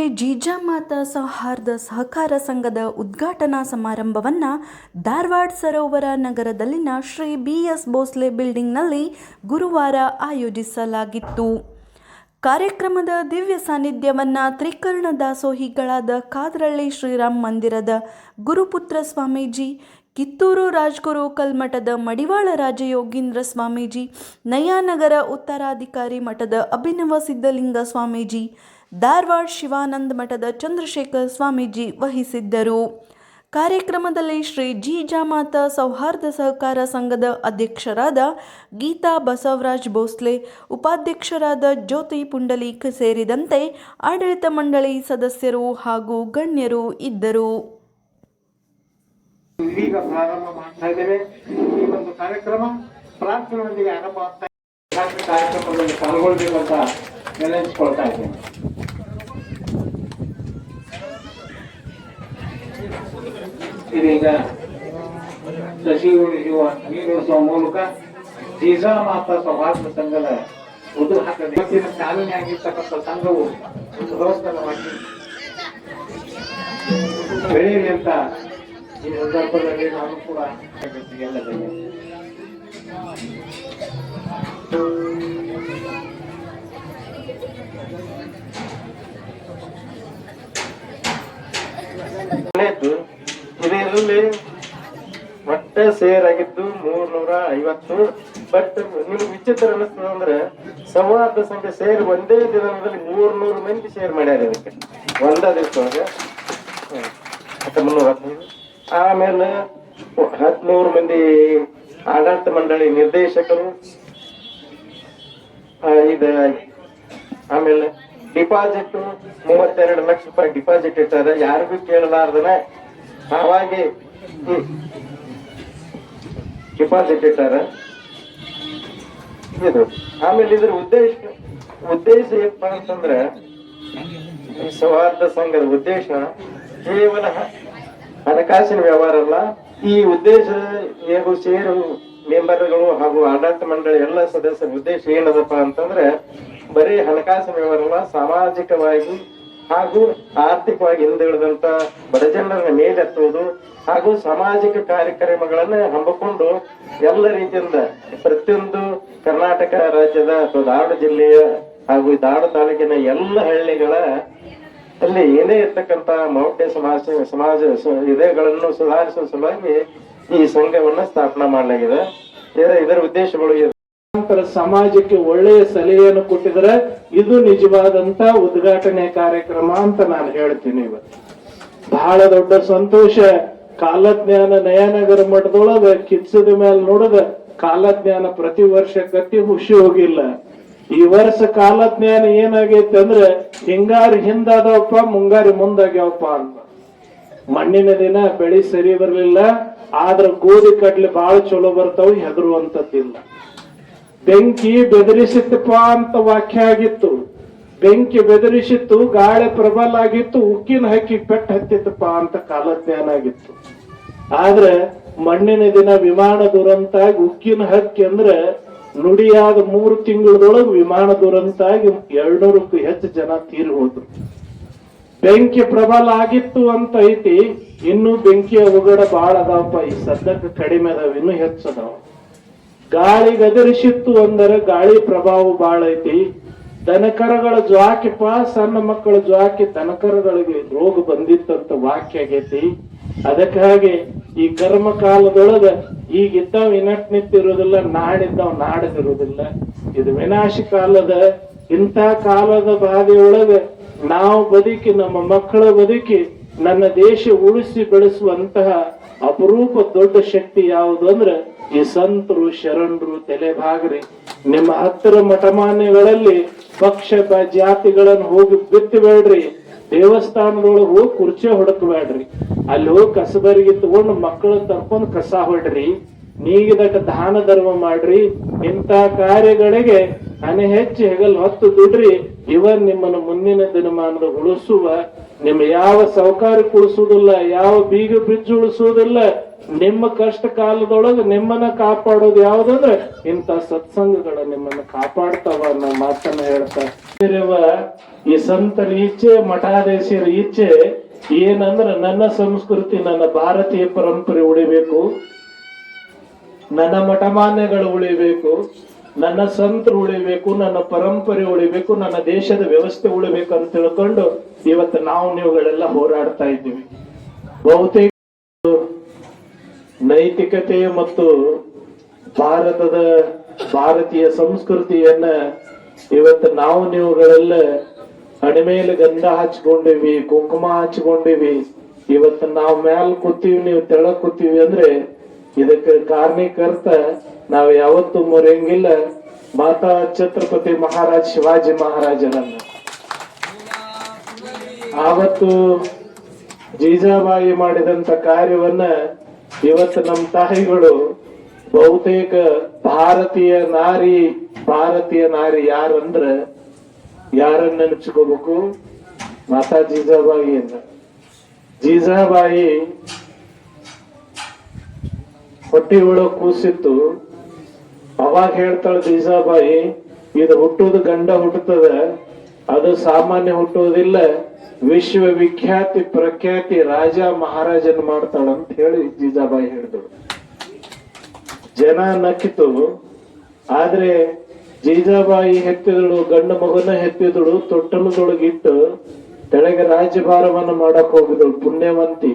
ಶ್ರೀ ಜೀಜಾಮಾತಾ ಸೌಹಾರ್ದ ಸಹಕಾರ ಸಂಘದ ಉದ್ಘಾಟನಾ ಸಮಾರಂಭವನ್ನು ಧಾರವಾಡ ಸರೋವರ ನಗರದಲ್ಲಿನ ಶ್ರೀ ಬಿ ಎಸ್ ಭೋಸ್ಲೆ ಬಿಲ್ಡಿಂಗ್ನಲ್ಲಿ ಗುರುವಾರ ಆಯೋಜಿಸಲಾಗಿತ್ತು. ಕಾರ್ಯಕ್ರಮದ ದಿವ್ಯ ಸಾನ್ನಿಧ್ಯವನ್ನು ತ್ರಿಕರ್ಣ ದಾಸೋಹಿಗಳಾದ ಕಾದ್ರಳ್ಳಿ ಶ್ರೀರಾಮ್ ಮಂದಿರದ ಗುರುಪುತ್ರ ಸ್ವಾಮೀಜಿ ಕಿತ್ತೂರು ರಾಜ್ಗುರು ಕಲ್ಮಠದ ಮಡಿವಾಳ ರಾಜಯೋಗೀಂದ್ರ ಸ್ವಾಮೀಜಿ, ನಯಾನಗರ ಉತ್ತರಾಧಿಕಾರಿ ಮಠದ ಅಭಿನವ ಸಿದ್ಧಲಿಂಗ ಸ್ವಾಮೀಜಿ, ಧಾರವಾಡ ಶಿವಾನಂದ ಮಠದ ಚಂದ್ರಶೇಖರ್ ಸ್ವಾಮೀಜಿ ವಹಿಸಿದ್ದರು. ಕಾರ್ಯಕ್ರಮದಲ್ಲಿ ಶ್ರೀ ಜಿ. ಜಾಮಾತ ಸೌಹಾರ್ದ ಸಹಕಾರ ಸಂಘದ ಅಧ್ಯಕ್ಷರಾದ ಗೀತಾ ಬಸವರಾಜ್ ಭೋಸ್ಲೆ, ಉಪಾಧ್ಯಕ್ಷರಾದ ಜ್ಯೋತಿ ಪುಂಡಲೀಕ್ ಸೇರಿದಂತೆ ಆಡಳಿತ ಮಂಡಳಿ ಸದಸ್ಯರು ಹಾಗೂ ಗಣ್ಯರು ಇದ್ದರು. ಇದೀಗ ಪ್ರಾರಂಭ ಮಾಡ್ತಾ ಇದ್ದೇವೆ ಈ ಒಂದು ಕಾರ್ಯಕ್ರಮ ಪ್ರಾರ್ಥನೆಯೊಂದಿಗೆ ಆರಂಭ ಆಗ್ತಾ ಇದೆ. ಕಾರ್ಯಕ್ರಮದಲ್ಲಿ ಪಾಲ್ಗೊಳ್ಬೇಕಂತ ನೆನೆಸ್ಕೊಳ್ತಾ ಇದ್ದೇನೆ ಇದೀಗ ಸಸಿ ಉಳಿಸುವ ನೀರುಳಿಸುವ ಮೂಲಕ ಜೀಜಾ ಮಾತಾ ಸೌಹಾರ್ದ ಸಂಘದ ಉದ್ಘಾಟನೆ ಇವತ್ತಿನ ಚಾಲನೆ ಆಗಿರ್ತಕ್ಕಂಥ ಸಂಘವು ಸುವ್ಯವಸ್ಥಿತವಾಗಿ ಬೆಳೆಯಲಿ ಅಂತ ಈ ಸಂದರ್ಭದಲ್ಲಿ ನಾನು ಕೂಡ ಒಳ್ಳೆಯದು ಇದರಲ್ಲಿ ಮೊಟ್ಟೆ ಸೇರ್ ಆಗಿದ್ದು ಮೂರ್ನೂರ ಐವತ್ತು ಬಟ್ ನಿಮ್ಗೆ ವಿಚಿತ್ರ ಅನಿಸ್ತದ ಅಂದ್ರೆ ಸಂವಾದ ಸಂಖ್ಯೆ ಸೇರಿ ಒಂದೇ ದಿನದಲ್ಲಿ ಮೂರ್ನೂರು ಮಂದಿ ಶೇರ್ ಮಾಡ್ಯಾರ ಇದಕ್ಕೆ. ಒಂದ ದಿವಸ ಒಳಗೆ. ಮುನ್ನೂರ ಹದಿನೈದು. ಆಮೇಲೆ ಹದಿಮೂರು ಮಂದಿ ಆಡಳಿತ ಮಂಡಳಿ ನಿರ್ದೇಶಕರು ಇದ, ಆಮೇಲೆ ಡಿಪಾಸಿಟ್ ಮೂವತ್ತೆರಡು ಲಕ್ಷ ರೂಪಾಯಿ ಡಿಪಾಸಿಟ್ ಇಟ್ಟಾರೆ. ಯಾರಿಗೂ ಕೇಳಲಾರ್ದನ ಅವಾಗೆ ಡಿಪಾಸಿಟ್ ಇಟ್ಟಾರ. ಇದು, ಆಮೇಲೆ ಇದ್ರ ಉದ್ದೇಶ ಉದ್ದೇಶ ಏನಪ್ಪಾ ಅಂತಂದ್ರ ಈ ಸೌಹಾರ್ದ ಸಂಘದ ಉದ್ದೇಶ ಕೇವಲ ಹಣಕಾಸಿನ ವ್ಯವಹಾರ ಅಲ್ಲ, ಈ ಉದ್ದೇಶ ಹೇಗೂ ಸೇರು ಮೆಂಬರ್ಗಳು ಹಾಗೂ ಆಡಳಿತ ಮಂಡಳಿ ಎಲ್ಲ ಸದಸ್ಯರ ಉದ್ದೇಶ ಏನದಪ್ಪ ಅಂತಂದ್ರೆ, ಬರೀ ಹಣಕಾಸಿನ ವ್ಯವಹಾರ ಅಲ್ಲ, ಸಾಮಾಜಿಕವಾಗಿ ಹಾಗೂ ಆರ್ಥಿಕವಾಗಿ ಹಿಂದುಳಿದಂತ ಬಡಜನರ ಮೇಲೆತ್ತುವುದು ಹಾಗೂ ಸಾಮಾಜಿಕ ಕಾರ್ಯಕ್ರಮಗಳನ್ನ ಹಮ್ಮಿಕೊಂಡು ಎಲ್ಲ ರೀತಿಯಿಂದ ಪ್ರತಿಯೊಂದು ಕರ್ನಾಟಕ ರಾಜ್ಯದ ಅಥವಾ ಧಾರವಾಡ ಜಿಲ್ಲೆಯ ಹಾಗೂ ಧಾರವಾಡ ತಾಲೂಕಿನ ಎಲ್ಲ ಹಳ್ಳಿಗಳ ಅಲ್ಲಿ ಏನೇ ಇರ್ತಕ್ಕಂತ ಮೌಢ್ಯ ಸಮಾಜ ಸಮಾಜ ಇದೆಗಳನ್ನು ಸುಧಾರಿಸುವ ಸಲುವಾಗಿ ಈ ಸಂಘವನ್ನ ಸ್ಥಾಪನೆ ಮಾಡಲಾಗಿದೆ. ಇದರ ಇದರ ಉದ್ದೇಶಗಳು ಸಮಾಜಕ್ಕೆ ಒಳ್ಳೆಯ ಸಲಹೆಯನ್ನು ಕೊಟ್ಟಿದ್ರೆ ಇದು ನಿಜವಾದಂತ ಉದ್ಘಾಟನೆ ಕಾರ್ಯಕ್ರಮ ಅಂತ ನಾನು ಹೇಳ್ತೀನಿ ಇವತ್ತು. ಬಹಳ ದೊಡ್ಡ ಸಂತೋಷ. ಕಾಲಜ್ಞಾನ ನಯನಗರ ಮಠದೊಳಗ ಕಿಚ್ಚದ ಮೇಲೆ ನೋಡದ ಕಾಲಜ್ಞಾನ ಪ್ರತಿ ವರ್ಷ ಕತ್ತಿ ಹುಷಿ ಹೋಗಿಲ್ಲ. ಈ ವರ್ಷ ಕಾಲಜ್ಞಾನ ಏನಾಗೈತೆ ಅಂದ್ರೆ, ಹಿಂಗಾರಿ ಹಿಂದಾದವಪ್ಪ, ಮುಂಗಾರಿ ಮುಂದಾಗ್ಯಾವಪ್ಪ ಅಂತ. ಮಣ್ಣಿನ ದಿನ ಬೆಳಿ ಸರಿ ಬರಲಿಲ್ಲ, ಆದ್ರ ಗೋಧಿ ಕಡ್ಲಿ ಬಾಳ ಚಲೋ ಬರ್ತಾವ ಹೆದರುವಂತದ್ದಿಲ್ಲ ಬೆಂಕಿ ಬೆದರಿಸಿತ್ತಪ್ಪ ಅಂತ ವಾಕ್ಯ ಆಗಿತ್ತು. ಬೆಂಕಿ ಬೆದರಿಸಿತ್ತು, ಗಾಳಿ ಪ್ರಬಲ ಆಗಿತ್ತು, ಉಕ್ಕಿನ ಹಕ್ಕಿ ಪೆಟ್ಟು ಹತ್ತಿತ್ತಪ್ಪ ಅಂತ ಕಾಲಜ್ಞಾನ ಆಗಿತ್ತು. ಆದ್ರೆ ಮಣ್ಣಿನ ದಿನ ವಿಮಾನ ದುರಂತ ಉಕ್ಕಿನ ಹಕ್ಕಿ ಅಂದ್ರೆ ನುಡಿಯಾದ ಮೂರು ತಿಂಗಳದೊಳಗೆ ವಿಮಾನ ದುರಂತ ಆಗಿ ಎರಡ್ನೂರಕ್ಕೂ ಹೆಚ್ಚು ಜನ ತೀರಿ ಹೋದ್ರು. ಬೆಂಕಿ ಪ್ರಬಲ ಆಗಿತ್ತು ಅಂತ ಐತಿ ಇನ್ನು ಬೆಂಕಿಯ ಉಗಡ ಬಾಳ ಅದಾವಪ್ಪ, ಈ ಸದ್ಯಕ್ಕೆ ಕಡಿಮೆ ಅದಾವ, ಇನ್ನು ಹೆಚ್ಚದಾವ ಗಾಳಿ ಗದರಿಸಿತ್ತು ಅಂದರೆ ಗಾಳಿ ಪ್ರಭಾವ ಬಾಳ ಐತಿ. ದನಕರಗಳ ಜ್ವಾಕಿಪ ಸಣ್ಣ ಮಕ್ಕಳ ಜ್ವಾಕಿ ದನಕರಗಳಿಗೆ ರೋಗ ಬಂದಿತ್ತಂತ ವಾಕ್ಯ ಆಗೈತಿ. ಅದಕ್ಕಾಗಿ ಈ ಕರ್ಮ ಕಾಲದೊಳಗ ಈಗಿದ್ದಾವ್ ಇನಟ್ ನಿಂತಿರುವುದಿಲ್ಲ ನಾಡಿದ್ದಾವ್ ನಾಡದಿರುವುದಿಲ್ಲ ಇದು ವಿನಾಶಿ ಕಾಲದ ಇಂಥ ಕಾಲದ ಬಾಧೆಯೊಳಗ ನಾವು ಬದುಕಿ, ನಮ್ಮ ಮಕ್ಕಳ ಬದುಕಿ, ನನ್ನ ದೇಶ ಉಳಿಸಿ ಬೆಳೆಸುವಂತಹ ಅಪರೂಪ ದೊಡ್ಡ ಶಕ್ತಿ ಯಾವುದು ಅಂದ್ರೆ ಈ ಸಂತರು, ಶರಣರು ತಲೆಭಾಗ್ರಿ ನಿಮ್ಮ ಹತ್ತಿರ ಮಠಮಾನ್ಯಗಳಲ್ಲಿ ಪಕ್ಷ ಜಾತಿಗಳನ್ನು ಹೋಗಿ ಬಿತ್ತಬೇಡ್ರಿ ದೇವಸ್ಥಾನದೊಳಗೆ ಹೋಗಿ ಕುರ್ಚಿ ಹೊಡಕಬೇಡ್ರಿ ಅಲ್ಲಿ ಹೋಗಿ ಕಸಬರಿಗೆ ತಗೊಂಡು ಮಕ್ಕಳು ತರ್ಕೊಂಡು ಕಸ ಹೊಡ್ರಿ. ನೀಗಿದಟ ದಾನ ಧರ್ಮ ಮಾಡ್ರಿ. ಇಂಥ ಕಾರ್ಯಗಳಿಗೆ ಅನೆ ಹೆಚ್ಚು ಹೆಗಲ್ ಹೊತ್ತು ದುಡ್ರಿ. ಇವನ್ ನಿಮ್ಮನ್ನು ಮುಂದಿನ ದಿನಮಾನದ ಉಳಿಸುವ. ನಿಮ್ಮ ಯಾವ ಸೌಕಾರ ಉಳಿಸುವುದಿಲ್ಲ ಯಾವ ಬೀಗ ಬಿಜ್ಜು ಉಳಿಸುವುದಿಲ್ಲ. ನಿಮ್ಮ ಕಷ್ಟ ಕಾಲದೊಳಗ ನಿಮ್ಮನ್ನ ಕಾಪಾಡೋದು ಯಾವ್ದಂದ್ರೆ ಇಂಥ ಸತ್ಸಂಗಗಳ ನಿಮ್ಮನ್ನ ಕಾಪಾಡ್ತಾವ ಅನ್ನೋ ಮಾತನ್ನ ಹೇಳ್ತಾರೆ ಈ ಸಂತರ ಇಚ್ಛೆ ಮಠಾಧೀಶರ ಇಚ್ಛೆ ಏನಂದ್ರ ನನ್ನ ಸಂಸ್ಕೃತಿ, ನನ್ನ ಭಾರತೀಯ ಪರಂಪರೆ ಉಳಿಬೇಕು. ನನ್ನ ಮಠಮಾನ್ಯಗಳು ಉಳಿಬೇಕು. ನನ್ನ ಸಂತರು ಉಳಿಬೇಕು, ನನ್ನ ಪರಂಪರೆ ಉಳಿಬೇಕು, ನನ್ನ ದೇಶದ ವ್ಯವಸ್ಥೆ ಉಳಿಬೇಕು ಅಂತ ತಿಳ್ಕೊಂಡು ಇವತ್ತು ನಾವು ನೀವುಗಳೆಲ್ಲ ಹೋರಾಡ್ತಾ ಇದ್ದೀವಿ. ಬಹುತೇಕ ನೈತಿಕತೆ ಮತ್ತು ಭಾರತದ ಭಾರತೀಯ ಸಂಸ್ಕೃತಿಯನ್ನ ಇವತ್ತು ನಾವು ನೀವುಗಳೆಲ್ಲ ಅಣಿಮೇಲೆ ಗಂಧ ಹಚ್ಕೊಂಡಿವಿ, ಕುಂಕುಮ ಹಚ್ಕೊಂಡಿವಿ. ಇವತ್ತು ನಾವು ಮ್ಯಾಲ್ ಕೂತೀವಿ, ನೀವು ತೆಳಗ್ ಕೂತೀವಿ ಅಂದ್ರೆ ಇದಕ್ಕೆ ಕಾರಣೀಕರ್ತ ನಾವು ಯಾವತ್ತೂ ಮರೆಯಂಗಿಲ್ಲ. ಮಾತಾ ಛತ್ರಪತಿ ಮಹಾರಾಜ್ ಶಿವಾಜಿ ಮಹಾರಾಜರನ್ನ. ಆವತ್ತು ಜೀಜಾಬಾಯಿ ಮಾಡಿದಂತ ಕಾರ್ಯವನ್ನ ಇವತ್ತು ನಮ್ಮ ತಾಯಿಗಳು ಬಹುತೇಕ ಭಾರತೀಯ ನಾರಿ ಭಾರತೀಯ ನಾರಿ ಯಾರಂದ್ರ ಯಾರನ್ನ ನೆನಪಿಸ್ಕೋಬೇಕು? ಮಾತಾ ಜೀಜಾಬಾಯಿಯನ್ನ ಜೀಜಾಬಾಯಿ ಹೊಟ್ಟಿ ಒಳಗ್ ಕೂಸಿತ್ತು. ಅವಾಗ ಹೇಳ್ತಾಳ ಜೀಜಾಬಾಯಿ, ಇದು ಹುಟ್ಟುದು ಗಂಡ ಹುಟ್ಟುತ್ತದೆ, ಅದು ಸಾಮಾನ್ಯ ಹುಟ್ಟುವುದಿಲ್ಲ. ವಿಶ್ವ ವಿಖ್ಯಾತಿ ಪ್ರಖ್ಯಾತಿ ರಾಜ ಮಹಾರಾಜನ್ ಮಾಡ್ತಾಳ ಅಂತ ಹೇಳಿ ಜೀಜಾಬಾಯಿ ಹೇಳಿದಳು ಜನ ನಕ್ಕಿತು. ಆದ್ರೆ ಜೀಜಾಬಾಯಿ ಹೆತ್ತಿದಳು, ಗಂಡ ಮಗನ ಹೆತ್ತಿದಳು, ತೊಟ್ಟಲದೊಳಗಿಟ್ಟು ತೆಳಗೆ ರಾಜ್ಯಭಾರವನ್ನು ಮಾಡಕ್ ಹೋಗಿದಳು ಪುಣ್ಯವಂತಿ.